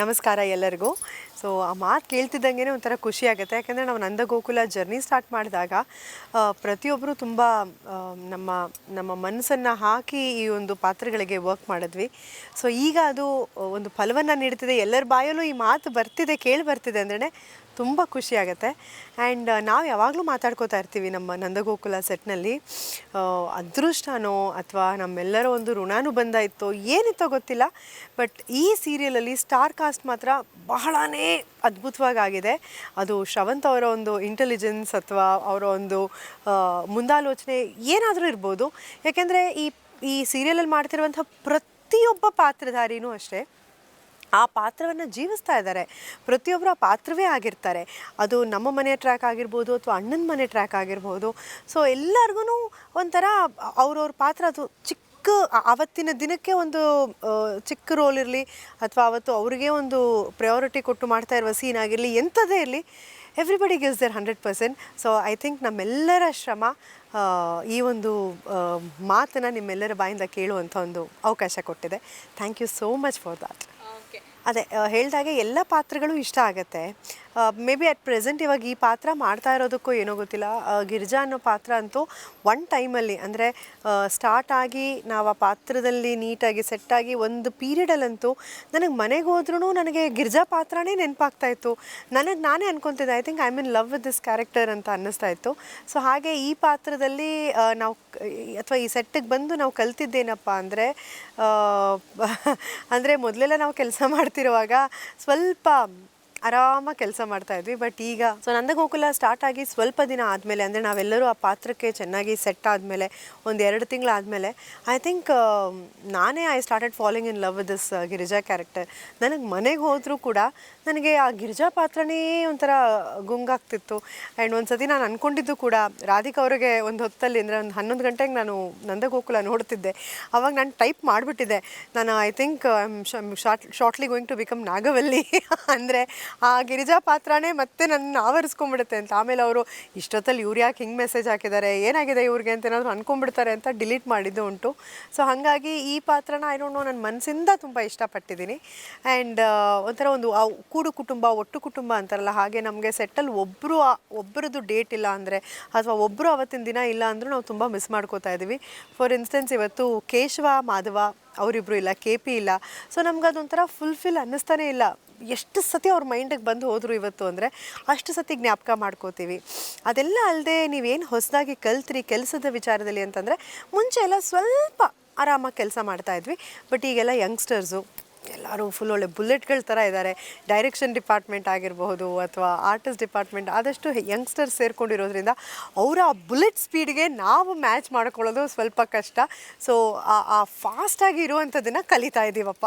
ನಮಸ್ಕಾರ ಎಲ್ಲರಿಗೂ. ಸೊ ಆ ಮಾತು ಕೇಳ್ತಿದ್ದಂಗೆ ಒಂಥರ ಖುಷಿ ಆಗುತ್ತೆ. ಯಾಕಂದರೆ ನಾವು ನಂದಗೋಕುಲ ಜರ್ನಿ ಸ್ಟಾರ್ಟ್ ಮಾಡಿದಾಗ ಪ್ರತಿಯೊಬ್ಬರು ತುಂಬ ನಮ್ಮ ನಮ್ಮ ಮನಸ್ಸನ್ನು ಹಾಕಿ ಈ ಒಂದು ಪಾತ್ರಗಳಿಗೆ ವರ್ಕ್ ಮಾಡಿದ್ವಿ. ಸೊ ಈಗ ಅದು ಒಂದು ಫಲವನ್ನು ನೀಡ್ತಿದೆ ಎಲ್ಲರ ಬಾಯಲ್ಲೂ ಈ ಮಾತು ಬರ್ತಿದೆ, ಕೇಳಿ ಬರ್ತಿದೆ ಅಂದ್ರೆ ತುಂಬ ಖುಷಿಯಾಗುತ್ತೆ ಆ್ಯಂಡ್ ನಾವು ಯಾವಾಗಲೂ ಮಾತಾಡ್ಕೋತಾ ಇರ್ತೀವಿ ನಮ್ಮ ನಂದಗೋಕುಲ ಸೆಟ್ನಲ್ಲಿ. ಅದೃಷ್ಟನೋ ಅಥವಾ ನಮ್ಮೆಲ್ಲರ ಒಂದು ಋಣಾನುಬಂಧ ಇತ್ತೋ ಏನಿತ್ತೋ ಗೊತ್ತಿಲ್ಲ. ಬಟ್ ಈ ಸೀರಿಯಲಲ್ಲಿ ಸ್ಟಾರ್ ಕಾಸ್ಟ್ ಮಾತ್ರ ಬಹಳನೇ ಅದ್ಭುತವಾಗಿದೆ ಅದು ಶ್ರವಂತ್ ಅವರ ಒಂದು ಇಂಟೆಲಿಜೆನ್ಸ್ ಅಥವಾ ಅವರ ಒಂದು ಮುಂದಾಲೋಚನೆ ಏನಾದರೂ ಇರ್ಬೋದು. ಯಾಕೆಂದರೆ ಈ ಈ ಸೀರಿಯಲಲ್ಲಿ ಮಾಡ್ತಿರುವಂಥ ಪ್ರತಿಯೊಬ್ಬ ಪಾತ್ರಧಾರಿನೂ ಅಷ್ಟೇ. ಆ ಪಾತ್ರವನ್ನು ಜೀವಿಸ್ತಾ ಇದ್ದಾರೆ. ಪ್ರತಿಯೊಬ್ಬರು ಆ ಪಾತ್ರವೇ ಆಗಿರ್ತಾರೆ. ಅದು ನಮ್ಮ ಮನೆ ಟ್ರ್ಯಾಕ್ ಆಗಿರ್ಬೋದು ಅಥವಾ ಅಣ್ಣನ ಮನೆ ಟ್ರ್ಯಾಕ್ ಆಗಿರ್ಬೋದು. ಸೊ ಎಲ್ಲರಿಗೂ ಒಂಥರ ಅವ್ರವ್ರ ಪಾತ್ರ ಅದು ಚಿಕ್ಕ ಆವತ್ತಿನ ದಿನಕ್ಕೆ ಒಂದು ಚಿಕ್ಕ ರೋಲ್ ಇರಲಿ ಅಥವಾ ಅವತ್ತು ಅವರಿಗೆ ಒಂದು ಪ್ರಯಾರಿಟಿ ಕೊಟ್ಟು ಮಾಡ್ತಾ ಇರುವ ಸೀನ್ ಆಗಿರಲಿ ಎಂಥದೇ ಇರಲಿ everybody gives their hundred percent so I think ನಮ್ಮೆಲ್ಲರ ಶ್ರಮ ಈ ಒಂದು ಮಾತನ್ನು ನಿಮ್ಮೆಲ್ಲರ ಬಾಯಿಂದ ಕೇಳುವಂಥ ಒಂದು ಅವಕಾಶ ಕೊಟ್ಟಿದೆ. Thank you so much for that ಅದೇ ಹೇಳಿದಾಗೆ ಎಲ್ಲ ಪಾತ್ರಗಳು ಇಷ್ಟ ಆಗುತ್ತೆ. ಮೇ ಬಿ ಅಟ್ ಪ್ರೆಸೆಂಟ್ ಇವಾಗ ಈ ಪಾತ್ರ ಮಾಡ್ತಾ ಇರೋದಕ್ಕೂ ಏನೋ ಗೊತ್ತಿಲ್ಲ. ಗಿರ್ಜಾ ಅನ್ನೋ ಪಾತ್ರ ಅಂತೂ ಒನ್ ಟೈಮಲ್ಲಿ ಅಂದರೆ ಸ್ಟಾರ್ಟ್ ಆಗಿ ನಾವು ಆ ಪಾತ್ರದಲ್ಲಿ ನೀಟಾಗಿ ಸೆಟ್ಟಾಗಿ ಒಂದು ಪೀರಿಯಡಲ್ಲಂತೂ ನನಗೆ ಮನೆಗೆ ಹೋದ್ರೂ ನನಗೆ ಗಿರ್ಜಾ ಪಾತ್ರನೇ ನೆನಪಾಗ್ತಾ ಇತ್ತು. ನನಗೆ ನಾನೇ ಅನ್ಕೊತಿದ್ದೆ I think I mean love with this character ಅಂತ ಅನ್ನಿಸ್ತಾ ಇತ್ತು. ಸೊ ಹಾಗೆ ಈ ಪಾತ್ರದಲ್ಲಿ ನಾವು ಅಥವಾ ಈ ಸೆಟ್ಟಿಗೆ ಬಂದು ನಾವು ಕಲ್ತಿದ್ದೇನಪ್ಪ ಅಂದರೆ ಅಂದರೆ ಮೊದಲೆಲ್ಲ ನಾವು ಕೆಲಸ ಮಾಡ್ತಿರುವಾಗ ಸ್ವಲ್ಪ ಆರಾಮಾಗಿ ಕೆಲಸ ಮಾಡ್ತಾ ಇದ್ವಿ. ಬಟ್ ಈಗ ಸೊ ನಂದಗೋಕುಲ ಸ್ಟಾರ್ಟ್ ಆಗಿ ಸ್ವಲ್ಪ ದಿನ ಆದಮೇಲೆ, ಅಂದರೆ ನಾವೆಲ್ಲರೂ ಆ ಪಾತ್ರಕ್ಕೆ ಚೆನ್ನಾಗಿ ಸೆಟ್ ಆದಮೇಲೆ, ಒಂದು ಎರಡು ತಿಂಗಳಾದಮೇಲೆ ಐ ಥಿಂಕ್ ನಾನೇ I started following in love with this Girija character ನನಗೆ ಮನೆಗೆ ಹೋದರೂ ಕೂಡ ನನಗೆ ಆ ಗಿರಿಜಾ ಪಾತ್ರನೇ ಒಂಥರ ಗುಂಗಾಗ್ತಿತ್ತು. ಆ್ಯಂಡ್ ಒಂದು ಸತಿ ನಾನು ಅಂದ್ಕೊಂಡಿದ್ದು ಕೂಡ ರಾಧಿಕಾ ಅವರಿಗೆ ಒಂದು ಹೊತ್ತಲ್ಲಿ, ಅಂದರೆ ಒಂದು ಹನ್ನೊಂದು ಗಂಟೆಗೆ ನಾನು ನಂದಗೋಕುಲ ನೋಡ್ತಿದ್ದೆ. ಅವಾಗ ನಾನು ಟೈಪ್ ಮಾಡಿಬಿಟ್ಟಿದ್ದೆ. ನಾನು I think I short shortly going to become Nagavalli. ಅಂದರೆ ಆ ಗಿರಿಜಾ ಪಾತ್ರನೇ ಮತ್ತೆ ನನ್ನ ಆವರಿಸ್ಕೊಂಡ್ಬಿಡುತ್ತೆ ಅಂತ. ಆಮೇಲೆ ಅವರು, ಇಷ್ಟೊತ್ತಲ್ಲಿ ಇವ್ರು ಯಾಕೆ ಹಿಂಗೆ ಮೆಸೇಜ್ ಹಾಕಿದ್ದಾರೆ? ಏನಾಗಿದೆ ಇವ್ರಿಗೆ? ಅಂತ ಏನಾದರೂ ಅನ್ಕೊಂಡ್ಬಿಡ್ತಾರೆ ಅಂತ ಡಿಲೀಟ್ ಮಾಡಿದ್ದು ಉಂಟು. ಸೊ ಹಾಗಾಗಿ ಈ ಪಾತ್ರನ ಐ ಡೋಂಟ್ ನೋ ನನ್ನ ಮನಸ್ಸಿಂದ ತುಂಬ ಇಷ್ಟಪಟ್ಟಿದ್ದೀನಿ. ಆ್ಯಂಡ್ ಒಂಥರ ಒಂದು ಕೂಡು ಕುಟುಂಬ, ಒಟ್ಟು ಕುಟುಂಬ ಅಂತಾರಲ್ಲ, ಹಾಗೆ ನಮಗೆ ಸೆಟ್ಟಲ್ಲಿ ಒಬ್ಬರು ಒಬ್ಬರದ್ದು ಡೇಟ್ ಇಲ್ಲ ಅಂದರೆ, ಅಥವಾ ಒಬ್ಬರು ಅವತ್ತಿನ ದಿನ ಇಲ್ಲ ಅಂದರೂ ನಾವು ತುಂಬ ಮಿಸ್ ಮಾಡ್ಕೋತಾ ಇದ್ದೀವಿ. ಫಾರ್ ಇನ್ಸ್ಟೆನ್ಸ್ ಇವತ್ತು ಕೇಶವ, ಮಾಧವ ಅವರಿಬ್ಬರು ಇಲ್ಲ ಕೆ ಪಿ ಇಲ್ಲ. ಸೊ ನಮ್ಗೆ ಅದೊಂಥರ ಫುಲ್ಫಿಲ್ ಅನ್ನಿಸ್ತಾನೆ ಇಲ್ಲ. ಎಷ್ಟು ಸತಿ ಅವ್ರ ಮೈಂಡಿಗೆ ಬಂದು ಹೋದರು ಇವತ್ತು ಅಂದರೆ ಅಷ್ಟು ಸತಿ ಜ್ಞಾಪಕ ಮಾಡ್ಕೋತೀವಿ. ಅದೆಲ್ಲ ಅಲ್ಲದೆ ನೀವೇನು ಹೊಸದಾಗಿ ಕಲ್ತ್ರಿ ಕೆಲಸದ ವಿಚಾರದಲ್ಲಿ ಅಂತಂದರೆ ಮುಂಚೆ ಎಲ್ಲ ಸ್ವಲ್ಪ ಆರಾಮಾಗಿ ಕೆಲಸ ಮಾಡ್ತಾಯಿದ್ವಿ ಬಟ್ ಈಗೆಲ್ಲ ಯಂಗ್ಸ್ಟರ್ಸು ಎಲ್ಲರೂ ಫುಲ್ ಒಳ್ಳೆ ಬುಲೆಟ್ಗಳ ಥರ ಇದ್ದಾರೆ ಡೈರೆಕ್ಷನ್ ಡಿಪಾರ್ಟ್ಮೆಂಟ್ ಆಗಿರಬಹುದು ಅಥವಾ ಆರ್ಟಿಸ್ಟ್ ಡಿಪಾರ್ಟ್ಮೆಂಟ್ ಆದಷ್ಟು ಯಂಗ್ಸ್ಟರ್ಸ್ ಸೇರ್ಕೊಂಡಿರೋದ್ರಿಂದ ಅವರ ಆ ಬುಲೆಟ್ ಸ್ಪೀಡ್ಗೆ ನಾವು ಮ್ಯಾಚ್ ಮಾಡ್ಕೊಳ್ಳೋದು ಸ್ವಲ್ಪ ಕಷ್ಟ. ಸೊ ಆ ಫಾಸ್ಟಾಗಿ ಇರುವಂಥದ್ದನ್ನು ಕಲಿತಾ ಇದ್ದೀವಪ್ಪ